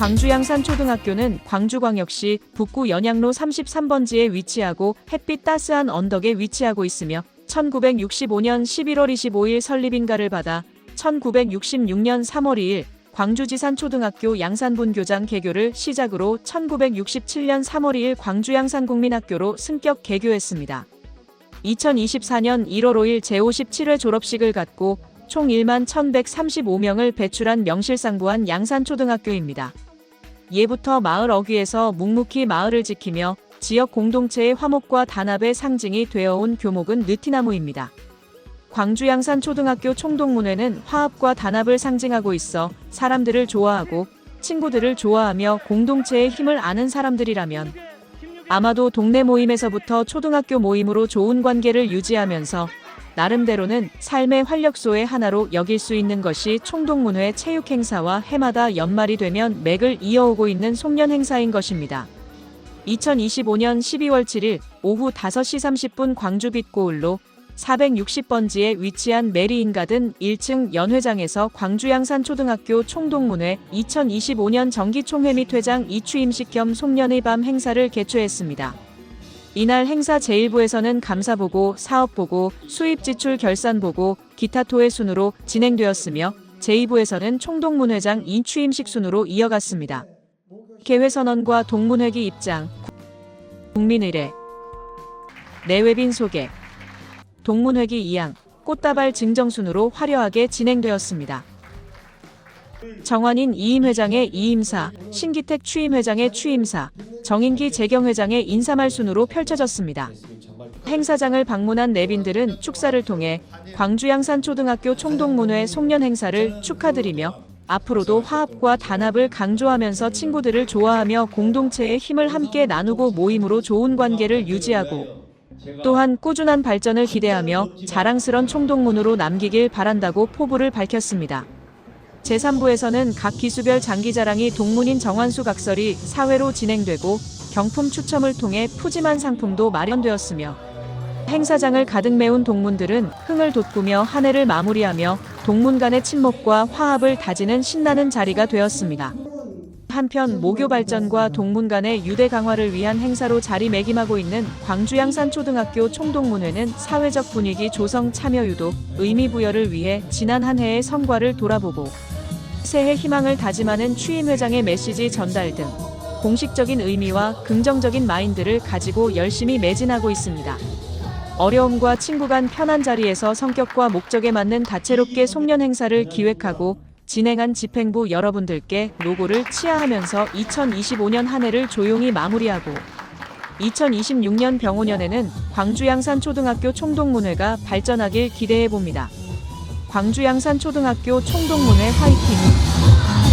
광주 양산초등학교는 광주광역시 북구 연양로 33번지에 위치하고 햇빛 따스한 언덕에 위치하고 있으며 1965년 11월 25일 설립인가를 받아 1966년 3월 2일 광주지산초등학교 양산분교장 개교를 시작으로 1967년 3월 2일 광주양산국민학교로 승격 개교했습니다. 2024년 1월 5일 제57회 졸업식을 갖고 총 1만 1135명을 배출한 명실상부한 양산초등학교입니다. 예부터 마을 어귀에서 묵묵히 마을을 지키며 지역 공동체의 화목과 단합의 상징이 되어온 교목은 느티나무입니다. 광주 양산 초등학교 총동문회는 화합과 단합을 상징하고 있어 사람들을 좋아하고 친구들을 좋아하며 공동체의 힘을 아는 사람들이라면 아마도 동네 모임에서부터 초등학교 모임으로 좋은 관계를 유지하면서 나름대로는 삶의 활력소의 하나로 여길 수 있는 것이 총동문회 체육행사와 해마다 연말이 되면 맥을 이어오고 있는 송년 행사인 것입니다. 2025년 12월 7일 오후 5시 30분 광주 빛고을로 460번지에 위치한 메리인 가든 1층 연회장에서 광주양산초등학교 총동문회 2025년 정기총회 및 회장 이추임식 겸 송년의 밤 행사를 개최했습니다. 이날 행사 제1부에서는 감사보고, 사업보고, 수입지출 결산보고, 기타 토의 순으로 진행되었으며 제2부에서는 총동문회장 인취임식 순으로 이어갔습니다. 개회선언과 동문회기 입장, 국민의례, 내외빈 소개, 동문회기 이양, 꽃다발 증정순으로 화려하게 진행되었습니다. 정환인 이임 회장의 이임사, 신기택 취임 회장의 취임사, 정인기 재경회장의 인사말 순으로 펼쳐졌습니다. 행사장을 방문한 내빈들은 축사를 통해 광주양산 초등학교 총동문회 송년 행사를 축하드리며 앞으로도 화합과 단합을 강조하면서 친구들을 좋아하며 공동체의 힘을 함께 나누고 모임으로 좋은 관계를 유지하고 또한 꾸준한 발전을 기대하며 자랑스런 총동문으로 남기길 바란다고 포부를 밝혔습니다. 제3부에서는 각 기수별 장기 자랑이 동문인 정환수 각설이 사회로 진행되고 경품 추첨을 통해 푸짐한 상품도 마련되었으며 행사장을 가득 메운 동문들은 흥을 돋구며 한 해를 마무리하며 동문 간의 친목과 화합을 다지는 신나는 자리가 되었습니다. 한편 모교 발전과 동문 간의 유대 강화를 위한 행사로 자리매김하고 있는 광주양산초등학교 총동문회는 사회적 분위기 조성 참여 유도, 의미 부여를 위해 지난 한 해의 성과를 돌아보고 새해 희망을 다짐하는 취임 회장의 메시지 전달 등 공식적인 의미와 긍정적인 마인드를 가지고 열심히 매진하고 있습니다. 어려움과 친구 간 편한 자리에서 성격과 목적에 맞는 다채롭게 송년 행사를 기획하고 진행한 집행부 여러분들께 노고를 치하하면서 2025년 한 해를 조용히 마무리하고 2026년 병오년에는 광주양산초등학교 총동문회가 발전하길 기대해 봅니다. 광주양산초등학교 총동문회 화이팅!